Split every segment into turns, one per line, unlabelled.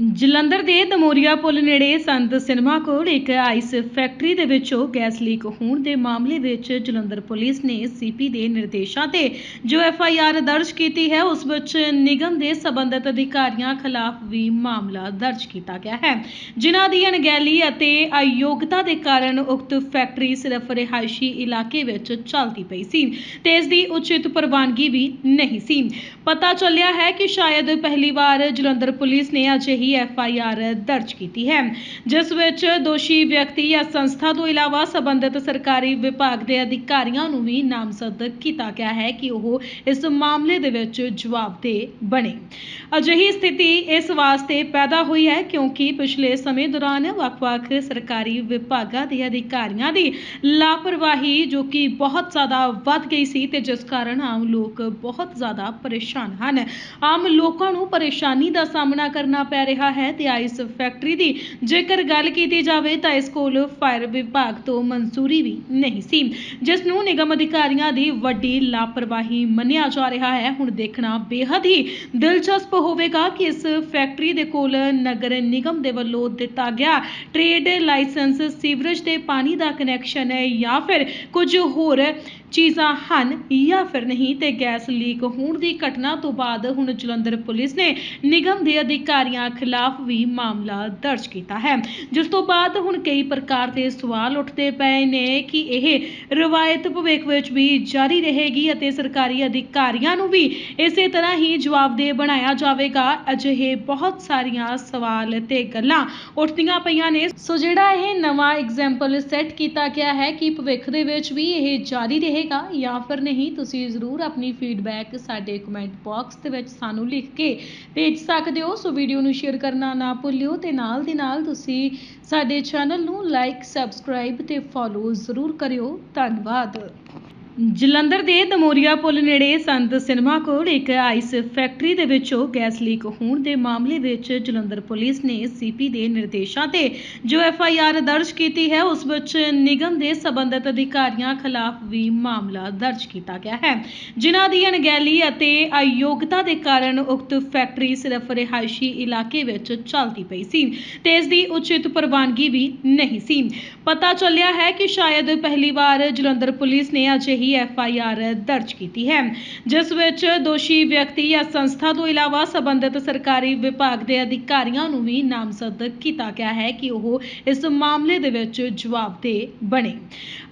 ਜਲੰਧਰ ਦੇ ਦਮੋਰੀਆ ਪੁਲ ਨੇੜੇ ਸੰਤ ਸਿਨੇਮਾ ਕੋਲ ਇੱਕ ਆਈਸ ਫੈਕਟਰੀ ਦੇ ਵਿੱਚੋਂ ਗੈਸ ਲੀਕ ਹੋਣ ਦੇ ਮਾਮਲੇ ਵਿੱਚ ਜਲੰਧਰ ਪੁਲਿਸ ਨੇ ਸੀਪੀ ਦੇ ਨਿਰਦੇਸ਼ਾਂ ਤੇ ਜੋ ਐਫ ਆਈ ਆਰ ਦਰਜ ਕੀਤੀ ਹੈ, ਉਸ ਵਿੱਚ ਨਿਗਮ ਦੇ ਸਬੰਧਤ ਅਧਿਕਾਰੀਆਂ ਖਿਲਾਫ ਵੀ ਮਾਮਲਾ ਦਰਜ ਕੀਤਾ ਗਿਆ ਹੈ। ਜਿਨ੍ਹਾਂ ਦੀ ਅਣਗਹਿਲੀ ਅਤੇ ਅਯੋਗਤਾ ਦੇ ਕਾਰਨ ਉਕਤ ਫੈਕਟਰੀ ਸਿਰਫ ਰਿਹਾਇਸ਼ੀ ਇਲਾਕੇ ਵਿੱਚ ਚੱਲਦੀ ਪਈ ਸੀ ਤੇ ਇਸ ਦੀ ਉਚਿਤ ਪ੍ਰਵਾਨਗੀ ਵੀ ਨਹੀਂ ਸੀ। ਪਤਾ ਚੱਲਿਆ ਹੈ ਕਿ ਸ਼ਾਇਦ ਪਹਿਲੀ ਵਾਰ ਜਲੰਧਰ ਪੁਲਿਸ ਨੇ ਅਜਿਹੀ ਐਫ ਆਈ ਆਰ ਦਰਜ ਕੀਤੀ ਹੈ। ਜਿਸ ਵਿੱਚ ਦੋਸ਼ੀ ਵਿਅਕਤੀ ਜਾਂ ਸੰਸਥਾ ਤੋਂ ਇਲਾਵਾ ਸਬੰਧਤ ਸਰਕਾਰੀ ਵਿਭਾਗ ਦੇ ਅਧਿਕਾਰੀਆਂ ਨੂੰ ਵੀ ਨਾਮਜ਼ਦ ਕੀਤਾ ਗਿਆ ਹੈ ਕਿ ਉਹ ਇਸ ਮਾਮਲੇ ਦੇ ਵਿੱਚ ਜਵਾਬਦੇਹ ਬਣੇ। ਅਜਿਹੀ ਸਥਿਤੀ ਇਸ ਵਾਸਤੇ ਪੈਦਾ ਹੋਈ ਹੈ ਕਿਉਂਕਿ ਪਿਛਲੇ ਸਮੇਂ ਦੌਰਾਨ ਵੱਖ-ਵੱਖ ਸਰਕਾਰੀ ਵਿਭਾਗਾਂ ਦੇ ਅਧਿਕਾਰੀਆਂ ਦੀ ਲਾਪਰਵਾਹੀ ਜੋ ਕਿ ਬਹੁਤ ਜ਼ਿਆਦਾ ਵੱਧ ਗਈ ਸੀ ਤੇ ਜਿਸ ਕਾਰਨ ਆਮ ਲੋਕ ਬਹੁਤ ਜ਼ਿਆਦਾ ਪਰੇਸ਼ਾਨ ਹਨ। ਆਮ ਲੋਕਾਂ ਨੂੰ ਪਰੇਸ਼ਾਨੀ ਦਾ ਸਾਹਮਣਾ ਕਰਨਾ ਪੈ ਰਿਹਾ ਹੈ ਤੇ ਆਈਸ ਫੈਕਟਰੀ ਦੀ। ਜੇਕਰ ਗੱਲ ਕੀਤੀ ਜਾਵੇ ਤਾਂ ਇਸ ਕੋਲ ਫਾਇਰ ਵਿਭਾਗ ਤੋਂ ਮਨਜ਼ੂਰੀ ਵੀ ਨਹੀਂ ਸੀ, ਜਿਸ ਨੂੰ ਨਿਗਮ ਅਧਿਕਾਰੀਆਂ ਦੀ ਵੱਡੀ ਲਾਪਰਵਾਹੀ ਮੰਨਿਆ ਜਾ ਰਿਹਾ ਹੈ। ਹੁਣ ਦੇਖਣਾ ਬੇहद ਹੀ ਦਿਲਚਸਪ ਹੋਵੇਗਾ ਕਿ ਇਸ ਫੈਕਟਰੀ ਦੇ ਕੋਲ ਨਗਰ ਨਿਗਮ ਦੇ ਵੱਲੋਂ ਦਿੱਤਾ ਗਿਆ ਟ੍ਰੇਡ ਲਾਇਸੈਂਸ ਸੀਵਰੇਜ ਤੇ ਪਾਣੀ ਦਾ ਕਨੈਕਸ਼ਨ ਹੈ ਜਾਂ ਫਿਰ ਕੁਝ ਹੋਰ ਚੀਜ਼ਾਂ ਹਨ ਜਾਂ ਫਿਰ ਨਹੀਂ ਤੇ ਗੈਸ ਲੀਕ ਹੋਣ ਦੀ ਘਟਨਾ ਤੋਂ ਬਾਅਦ ਹੁਣ ਜਲੰਧਰ ਪੁਲਿਸ ਨੇ ਨਿਗਮ ਦੇ ਅਧਿਕਾਰੀਆਂ ਖਿਲਾਫ ਵੀ ਮਾਮਲਾ ਦਰਜ ਕੀਤਾ ਹੈ। ਜਿਸ ਤੋਂ ਬਾਅਦ ਹੁਣ ਕਈ ਪ੍ਰਕਾਰ ਦੇ ਸਵਾਲ ਉੱਠਦੇ ਪਏ ਨੇ ਕਿ ਇਹ ਰਵਾਇਤ ਭਵਿੱਖ ਵਿੱਚ ਵੀ ਜਾਰੀ ਰਹੇਗੀ ਅਤੇ ਸਰਕਾਰੀ ਅਧਿਕਾਰੀਆਂ ਨੂੰ ਵੀ ਇਸੇ ਤਰ੍ਹਾਂ ਹੀ ਜਵਾਬਦੇਹ ਬਣਾਇਆ ਜਾਵੇਗਾ। ਅਜਿਹੇ ਬਹੁਤ ਸਾਰੀਆਂ ਸਵਾਲ ਤੇ ਗੱਲਾਂ ਉੱਠਦੀਆਂ ਪਈਆਂ ਨੇ। ਸੋ ਜਿਹੜਾ ਇਹ ਨਵਾਂ ਐਗਜ਼ਾਮਪਲ ਸੈੱਟ ਕੀਤਾ ਗਿਆ ਹੈ ਕਿ ਭਵਿੱਖ ਦੇ ਵਿੱਚ ਵੀ ਇਹ ਜਾਰੀ ਰਹੇ ਰਹੇਗਾ ਜਾਂ ਫਿਰ ਨਹੀਂ, ਤੁਸੀਂ ਜ਼ਰੂਰ ਆਪਣੀ ਫੀਡਬੈਕ ਸਾਡੇ ਕਮੈਂਟ ਬਾਕਸ ਦੇ ਵਿੱਚ ਸਾਨੂੰ ਲਿਖ ਕੇ ਭੇਜ ਸਕਦੇ ਹੋ। ਸੋ ਵੀਡੀਓ ਨੂੰ ਸ਼ੇਅਰ ਕਰਨਾ ਨਾ ਭੁੱਲਿਓ ਤੇ ਨਾਲ ਦੀ ਨਾਲ ਤੁਸੀਂ ਸਾਡੇ ਚੈਨਲ ਨੂੰ ਲਾਈਕ ਸਬਸਕ੍ਰਾਈਬ ਤੇ ਫੋਲੋ ਜ਼ਰੂਰ ਕਰਿਓ। ਧੰਨਵਾਦ। ਜਲੰਧਰ ਦੇ ਦਮੋਰੀਆ ਪੁਲ ਨੇੜੇ ਸੰਤ ਸਿਨੇਮਾ ਕੋਲ ਇੱਕ ਆਈਸ ਫੈਕਟਰੀ ਦੇ ਵਿੱਚੋਂ ਗੈਸ ਲੀਕ ਹੋਣ ਦੇ ਮਾਮਲੇ ਵਿੱਚ ਜਲੰਧਰ ਪੁਲਿਸ ਨੇ ਸੀਪੀ ਦੇ ਨਿਰਦੇਸ਼ਾਂ ਤੇ ਜੋ ਐਫ ਆਈ ਆਰ ਦਰਜ ਕੀਤੀ ਹੈ, ਉਸ ਵਿੱਚ ਨਿਗਮ ਦੇ ਸਬੰਧਤ ਅਧਿਕਾਰੀਆਂ ਖਿਲਾਫ ਵੀ ਮਾਮਲਾ ਦਰਜ ਕੀਤਾ ਗਿਆ ਹੈ। ਜਿਨ੍ਹਾਂ ਦੀ ਅਣਗਹਿਲੀ ਅਤੇ ਅਯੋਗਤਾ ਦੇ ਕਾਰਨ ਉਕਤ ਫੈਕਟਰੀ ਸਿਰਫ ਰਿਹਾਇਸ਼ੀ ਇਲਾਕੇ ਵਿੱਚ ਚੱਲਦੀ ਪਈ ਸੀ ਤੇ ਇਸ ਦੀ ਉਚਿਤ ਪ੍ਰਵਾਨਗੀ ਵੀ ਨਹੀਂ ਸੀ। ਪਤਾ ਚੱਲਿਆ ਹੈ ਕਿ ਸ਼ਾਇਦ ਪਹਿਲੀ ਵਾਰ ਜਲੰਧਰ ਪੁਲਿਸ ਨੇ ਅਜਿਹੀ ਐਫ ਆਈ ਆਰ ਦਰਜ ਕੀਤੀ ਹੈ। ਜਿਸ ਵਿੱਚ ਦੋਸ਼ੀ ਵਿਅਕਤੀ ਜਾਂ ਸੰਸਥਾ ਤੋਂ ਇਲਾਵਾ ਸਬੰਧਤ ਸਰਕਾਰੀ ਵਿਭਾਗ ਦੇ ਅਧਿਕਾਰੀਆਂ ਨੂੰ ਵੀ ਨਾਮਜ਼ਦ ਕੀਤਾ ਗਿਆ ਹੈ ਕਿ ਉਹ ਇਸ ਮਾਮਲੇ ਦੇ ਵਿੱਚ ਜਵਾਬਦੇਹ ਬਣੇ।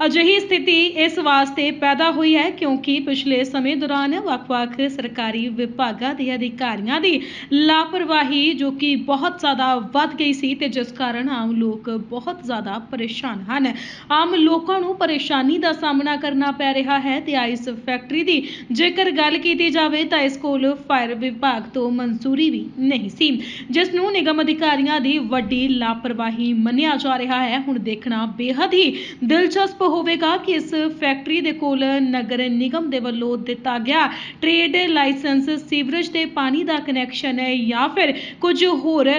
ਅਜਿਹੀ ਸਥਿਤੀ ਇਸ ਵਾਸਤੇ ਪੈਦਾ ਹੋਈ ਹੈ ਕਿਉਂਕਿ ਪਿਛਲੇ ਸਮੇਂ ਦੌਰਾਨ ਵੱਖ-ਵੱਖ ਸਰਕਾਰੀ ਵਿਭਾਗਾਂ ਦੇ ਅਧਿਕਾਰੀਆਂ ਦੀ ਲਾਪਰਵਾਹੀ ਜੋ ਕਿ ਬਹੁਤ ਜ਼ਿਆਦਾ ਵੱਧ ਗਈ ਸੀ ਤੇ ਜਿਸ ਕਾਰਨ ਆਮ ਲੋਕ ਬਹੁਤ ਜ਼ਿਆਦਾ ਪਰੇਸ਼ਾਨ ਹਨ। ਆਮ ਲੋਕਾਂ ਨੂੰ ਪਰੇਸ਼ਾਨੀ ਦਾ ਸਾਹਮਣਾ ਕਰਨਾ ਪੈ ਰਿਹਾ ਹੈ ਤੇ ਇਸ ਫੈਕਟਰੀ ਦੀ। ਜੇਕਰ ਗੱਲ ਕੀਤੀ ਜਾਵੇ ਤਾਂ ਇਸ ਕੋਲ ਫਾਇਰ ਵਿਭਾਗ ਤੋਂ ਮਨਜ਼ੂਰੀ ਵੀ ਨਹੀਂ ਸੀ, ਜਿਸ ਨੂੰ ਨਿਗਮ ਅਧਿਕਾਰੀਆਂ ਦੀ ਵੱਡੀ ਲਾਪਰਵਾਹੀ ਮੰਨਿਆ ਜਾ ਰਿਹਾ ਹੈ। ਹੁਣ ਦੇਖਣਾ ਬੇहद ਹੀ ਦਿਲਚਸਪ ਹੋਵੇਗਾ ਕਿ ਇਸ ਫੈਕਟਰੀ ਦੇ ਕੋਲ ਨਗਰ ਨਿਗਮ ਦੇ ਵੱਲੋਂ ਦਿੱਤਾ ਗਿਆ ਟ੍ਰੇਡ ਲਾਇਸੈਂਸ ਸੀਵਰੇਜ ਤੇ ਪਾਣੀ ਦਾ ਕਨੈਕਸ਼ਨ ਹੈ ਜਾਂ ਫਿਰ ਕੁਝ ਹੋਰ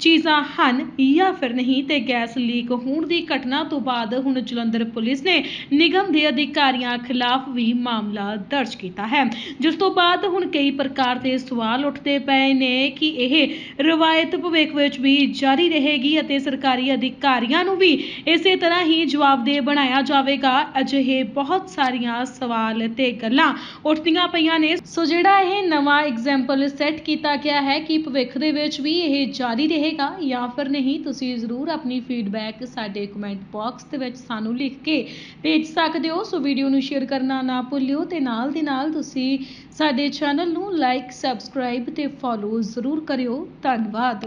ਚੀਜ਼ਾਂ ਹਨ ਜਾਂ ਫਿਰ ਨਹੀਂ ਤੇ ਗੈਸ ਲੀਕ ਹੋਣ ਦੀ ਘਟਨਾ ਤੋਂ ਬਾਅਦ ਹੁਣ ਜਲੰਧਰ ਪੁਲਿਸ ਨੇ ਨਿਗਮ ਦੇ ਅਧਿਕਾਰੀਆਂ ਖਿਲਾਫ ਵੀ ਮਾਮਲਾ ਦਰਜ ਕੀਤਾ ਹੈ। ਜਿਸ ਤੋਂ ਬਾਅਦ ਹੁਣ ਕਈ ਪ੍ਰਕਾਰ ਦੇ ਸਵਾਲ ਉੱਠਦੇ ਪਏ ਨੇ ਕਿ ਇਹ ਰਵਾਇਤ ਭਵਿੱਖ ਵਿੱਚ ਵੀ ਜਾਰੀ ਰਹੇਗੀ ਅਤੇ ਸਰਕਾਰੀ ਅਧਿਕਾਰੀਆਂ ਨੂੰ ਵੀ ਇਸੇ ਤਰ੍ਹਾਂ ਹੀ ਜਵਾਬਦੇਹ ਬਣਾਇਆ ਜਾਵੇਗਾ। ਅਜਿਹੇ ਬਹੁਤ ਸਾਰੀਆਂ ਸਵਾਲ ਤੇ ਗੱਲਾਂ ਉੱਠਦੀਆਂ ਪਈਆਂ ਨੇ। ਸੋ ਜਿਹੜਾ ਇਹ ਨਵਾਂ ਐਗਜ਼ਾਮਪਲ ਸੈੱਟ ਕੀਤਾ ਗਿਆ ਹੈ ਕਿ ਭਵਿੱਖ ਦੇ ਵਿੱਚ ਵੀ ਇਹ ਜਾਰੀ ਰਹੇਗਾ ਜਾਂ ਫਿਰ ਨਹੀਂ, ਤੁਸੀਂ ਜ਼ਰੂਰ ਆਪਣੀ ਫੀਡਬੈਕ ਸਾਡੇ ਕਮੈਂਟ ਬਾਕਸ ਦੇ ਵਿੱਚ ਸਾਨੂੰ ਲਿਖ ਕੇ ਭੇਜ ਸਕਦੇ ਹੋ। ਸੋ ਵੀਡੀਓ ਨੂੰ ਸ਼ੇਅਰ ਕਰਨਾ ਨਾ ਭੁੱਲਿਓ ਤੇ ਨਾਲ ਦੀ ਨਾਲ ਤੁਸੀਂ ਸਾਡੇ ਚੈਨਲ ਨੂੰ ਲਾਈਕ ਸਬਸਕ੍ਰਾਈਬ ਤੇ ਫੋਲੋ ਜ਼ਰੂਰ ਕਰਿਓ। ਧੰਨਵਾਦ।